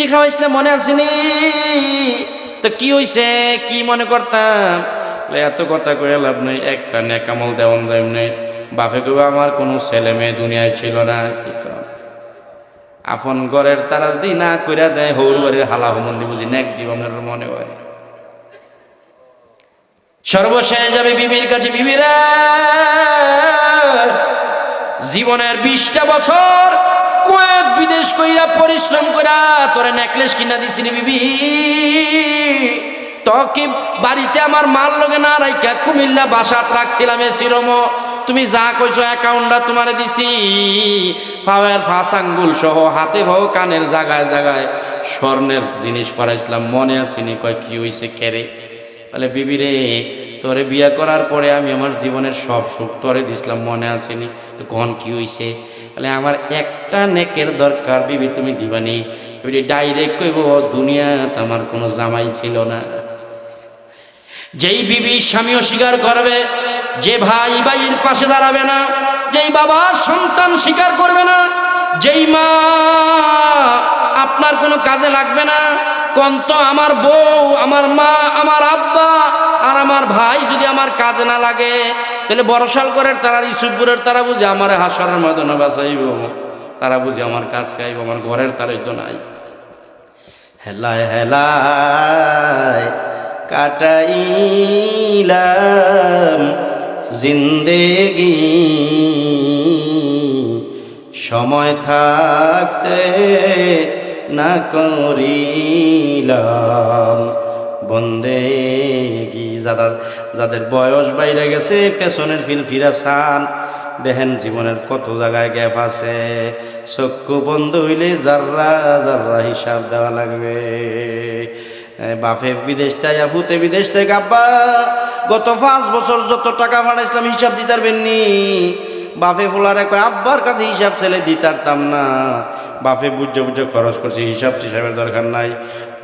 খিচি খাওয়াইছিলে, মনে আসেনি তো কি হইছে? কি মনে করতাম? এত কথা কয়ে লাভ নেই, একটা নেকামল দেওয়ান দেব নেই। বাপে কেউ আমার কোনো ছেলে মেয়ে দুনিয়ায় ছিল না। কি আপন ঘরের তারা যদি না কইরা দেয়, হৌর বাড়ির হালা হুমন্দি বুঝি নেক জীবনের মনে হয়? সর্বশেষ যাবে বিবির কাছে, বিবিরা, জীবনের বিশটা বছর পরিশ্রম কইরা তোরে নেকলেস কিনা দিছিনি বিবি। তোকে বাড়িতে আমার মাল লগে না রাইকা কুমিল্লা বাসাত রাখছিলাম এ চিরম তুমি যা কইছো অ্যাকাউন্টটা তোমারে দিছি। ফাওয়ার ফাঁস আঙ্গুল সহ হাতে ভাও কানের জায়গায় জায়গায় স্বর্ণের জিনিস পরাইছিলাম। মনে আসেনি কয় কি হইছে কেরে বলে, বিবি রে তোরে বিয়া করার পরে আমি আমার জীবনের সব সুখ তোরে দিছিলাম, মনে আসেনি। তো কখন কি হইছে? বলে, আমার একটা নেকের দরকার, বিবি, তুমি দিবানি বিবি ডাইরেক্ট কইব দুনিয়াতে আমার কোনো জামাই ছিল না। যেই বিবি স্বামী অস্বীকার করবে, যে ভাই ভাইয়ের পাশে দাঁড়াবে না, যেই বাবা সন্তান স্বীকার করবে না, যেই মা আপনার কোনো কাজে লাগবে না, কন্ত আমার বউ, আমার মা, আমার আব্বা আর আমার ভাই যদি আমার কাজে না লাগে, তাহলে বরসাল করের তারা ইসুপুরের তারা বুঝে আমার হাসরের মদনে বাসাইব তারা বুঝে আমার কাজ খাইব আমার ঘরের তারাই তো নাই। হেলায় হেলায় কাটাইলাম জিন্দেগি। সময় থাকতে না করিলাম বন্দেগি। যাদের যাদের বয়স বাইরে গেছে, পেছনের ফিল ফিরা সান দেখেন জীবনের কত জায়গায় গ্যাপ আছে। চক্ষু বন্ধ হইলে যাররা যাররা হিসাব দেওয়া লাগবে। বাফে বিদেশ থেকে ফুতে বিদেশ থেকে, আব্বা, গত পাঁচ বছর যত টাকা ভাড়াইছিলাম হিসাব দিতে পারবেননি বাফে ফুলারে কয়, আব্বার কাছে হিসাব ছেলে দিতারতাম না। বাফে বুঝে বুঝে খরচ করছে হিসাব টিসাবের দরকার নাই।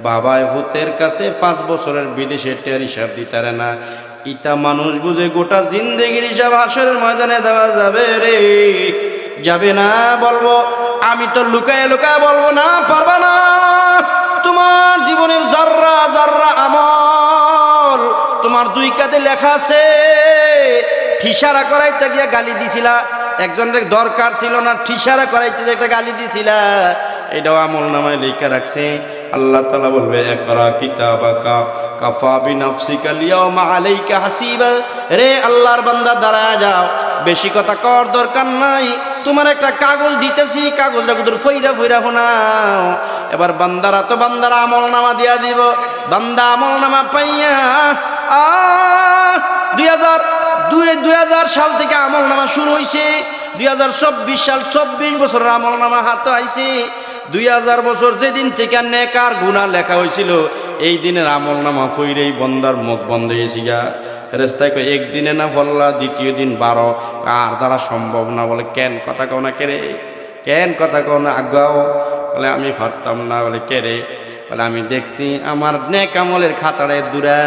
বাবায় ভূতের কাছে পাঁচ বছরের বিদেশে টেয়ার হিসাব দিতারে না। ইতা মানুষ বুঝে গোটা জিন্দেগির হিসাব হাসরের ময়দানে দেওয়া যাবে রে। যাবে না বলব, আমি তো লুকায় লুকায় বলব না, পারবা না। তোমার জীবনের জাররা জাররা আমল, তোমার দুই কাতে লেখা আছে, ঠিসারা করাইতে গিয়া গালি দিছিলা। একজনের দরকার ছিল না, ঠিসারা করাইতে একটা গালি দিছিলা। এটাও আমল নামায় লেখা রাখছে। আল্লাহ তালা বলবে, একরা কিতাবাকা কাফা বিনাফসিকা লিয়াউমা আলাইকা হাসিবা। রে আল্লাহর বান্দা, দাঁড়ায় যাও। বেশি কথা কর দরকার নাই। তোমার একটা কাগজ দিতেছি, কাগজটা কুদুর ফইরা ফইরা শোনাও। এবার বান্দারা তো বান্দারা আমল নামা দিয়া দিব। বান্দা আমল নামা পাইয়া দুই হাজার দুই দুই হাজার সাল থেকে আমল নামা শুরু হয়েছে দুই হাজার চব্বিশ সাল, চব্বিশ বছরের আমল নামা হাতে আইছে। দুই হাজার বছর যেদিন থেকে নেকার গুণা লেখা হয়েছিল, এই দিনের আমল নামা ফইরেই বন্দার মুখ বন্ধ হয়েছি গা। ফেরেস্তায় কয়, একদিনে না ফল্লা, দ্বিতীয় দিন বারো। কার দ্বারা সম্ভব না? বলে, কেন? কথা কও না কেরে কেন কথা কও না? আগাও। বলে, আমি পারতাম না। বলে কেরে বলে, আমি দেখছি আমার নেক আমলের খাতাড়ায় দূরা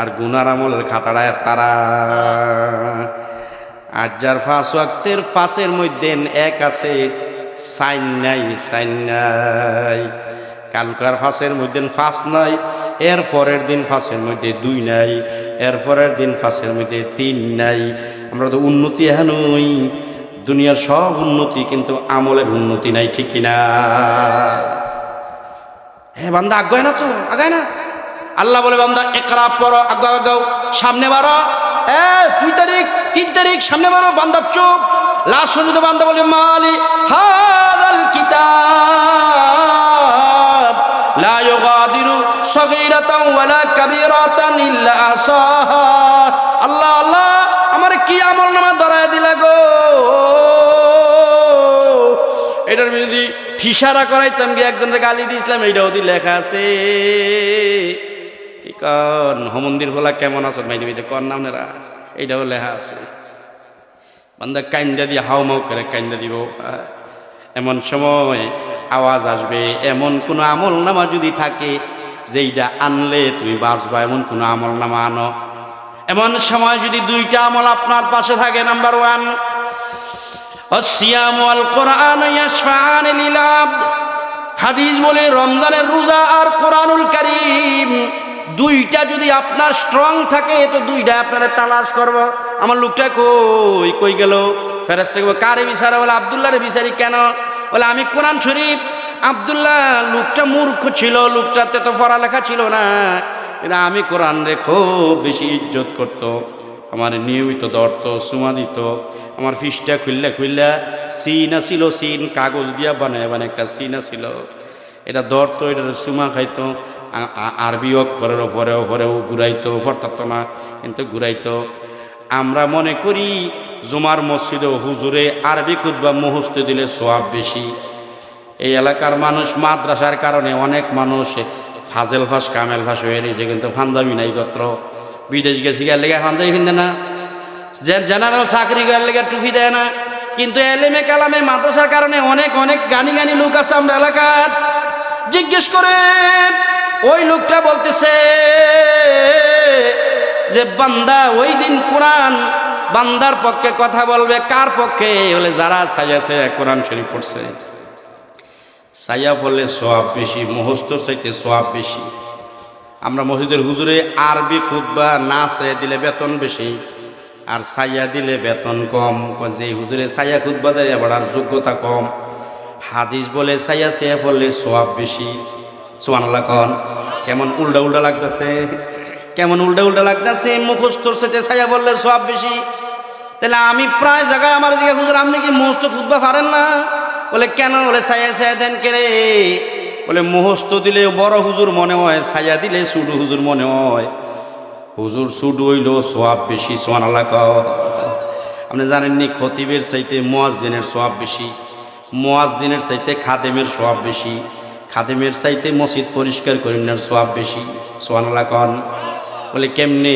আর গুনার আমলের খাতাড়ায় তারা। আর যার ফাঁস ওয়াক্তের ফাঁসের মধ্যে এক আছে সাইন নাই সাইন নাই। কালকার ফাঁসের মধ্যে ফাঁস নাই, এর পরের দিন ফাঁসের মধ্যে দুই নাই, এর পরের দিন ফাঁসের মধ্যে তিন নাই। আমরা তো উন্নতি হেনই দুনিয়ার সব উন্নতি কিন্তু আমলের উন্নতি নাই, ঠিক কিনা? হ্যাঁ বান্দা, আগায় না তো, আগায় না। আল্লাহ বলে, বান্দা, একরা পড়ো, আগাও আগাও, সামনে বারো এ, দুই তারিখ, তিন তারিখ, সামনে বারো বান্দা, চুপ। লাস্ট শুনতে বান্দা বলে, মালি হাদাল কিতাব, লা ইউগাদিরু সগীরাতান ওয়ালা কাবীরাতান ইল্লা আহসাহা আল্লাহ আল্লাহ, আমার কি আমল নামা ধরায় দিলা গো? এটার যদি ঠিসারা করাইতাম গিয়ে একজনের গালি দিয়েছিলাম এইটা ওদের লেখা আছে। কি কন, হমন্দির ভোলা কেমন আছো মাইনি মাইতে কন নামনেরা এইটাও লেখা আছে। বন্ধ কান্দা দিয়ে মাও করে কান্দা দিব এমন সময় আওয়াজ আসবে, এমন কোনো আমল নামা যদি থাকে যেইটা আনলে তুমি বাঁচবা, এমন কোনো আমল নামা আনো। এমন সময় যদি দুইটা আমল আপনার পাশে থাকে, নাম্বার ওয়ান হাদিস বলে রমজানের রোজা আর কোরআনুল কারিম, দুইটা যদি আপনার স্ট্রং থাকে, তো দুইটা আপনারা তালাশ করব। আমার লোকটা কই কই গেল? থেকে কারে বিচারা? বলে, আবদুল্লাহরে বিচারি কেন? বলে, আমি কোরআন শরীফ। আবদুল্লাহ, লোকটা মূর্খ ছিল, লোকটাতে তো পড়ালেখা ছিল না। কিন্তু আমি কোরআন রে খুব বেশি ইজ্জত করতো। আমার নিয়মিত ধরত, সুমা দিত। আমার ফিসটা খুললে খুললে সিন ছিল সিন, কাগজ দিয়া বানায় বানায় একটা সিন ছিল এটা ধরতো, এটা সুমা খাইতো। আরবি অক্ষরের ওপরে ওপরেও ঘুরাইতো ফরতাতো না, কিন্তু ঘুরাইতো। আমরা মনে করি জুমার মসজিদে হুজুরে আরবি খুদবা মুহস্ত দিলে সোয়াব বেশি। এই এলাকার মানুষ মাদ্রাসার কারণে অনেক মানুষ ফাজেল ফাঁস, কামেল ফাঁস হয়ে রয়েছে, কিন্তু ফান্দাবি নাই গোত্র বিদেশ গেছি গেলে ফান্দাবি কিনতে না। যে জেনারেল চাকরি গেলে লেগে টুপি দেয় না। কিন্তু এলেমে কালামে মাদ্রাসার কারণে অনেক অনেক গানি গানি লোক আছে আমরা এলাকার। জিজ্ঞেস করে ওই লোকটা বলতেছে যে বান্দা ওই দিন কোরআন, বান্দার পক্ষে কথা বলবে, কার পক্ষে? বলে, যারা সাজাছে কোরআন শরীফ পড়ছে। সাইয়া ফলে সোয়াব বেশি মুহস্তর চাইতে সোয়াব বেশি। আমরা মসজিদের হুজুরে আরবি খুতবা না চাইয়া দিলে বেতন বেশি, আর সাইয়া দিলে বেতন কম। যে হুজুরে সাইয়া খুতবা দেয়, আবার আর যোগ্যতা কম। হাদিস বলে সাইয়া চেয়ে ফলে সোয়াব বেশি। কন, কেমন উল্টা উল্টা লাগতেছে? কেমন উল্টা উল্টা লাগতেছে মুখস্তর সাথে ছায়া বললে সোয়াব বেশি। তাহলে আমি প্রায় জায়গায় আমার দিকে হুজুর, আপনি কি মুহস্ত খুতবা পারেন না? বলে, কেন? বলে, ছায়া ছায়া দেন কে রে? বলে মুহস্ত দিলে বড় হুজুর মনে হয়, ছায়া দিলে সুডু হুজুর মনে হয়। হুজুর সুডু হইল সোয়াব বেশি সোয়ান আল্লাহ আপনি জানেননি, খতিবের চাইতে মোয়াজ্জিনের সোয়াব বেশি, মোয়াজ্জিনের চাইতে খাদেমের সোয়াব বেশি, খাদেমের চাইতে মসজিদ পরিষ্কার করিনার সোয়াব বেশি সোয়ান কন বলে, কেমনি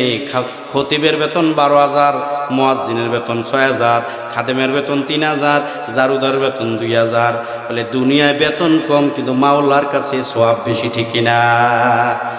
খতিবের বেতন বারো হাজার মোয়াজিনের বেতন ছয় হাজার, খাদেমের বেতন তিন হাজার, জারুদার বেতন দুই হাজার। বলে, দুনিয়ায় বেতন কম, কিন্তু মাওলার কাছে সব বেশি, ঠিক কিনা?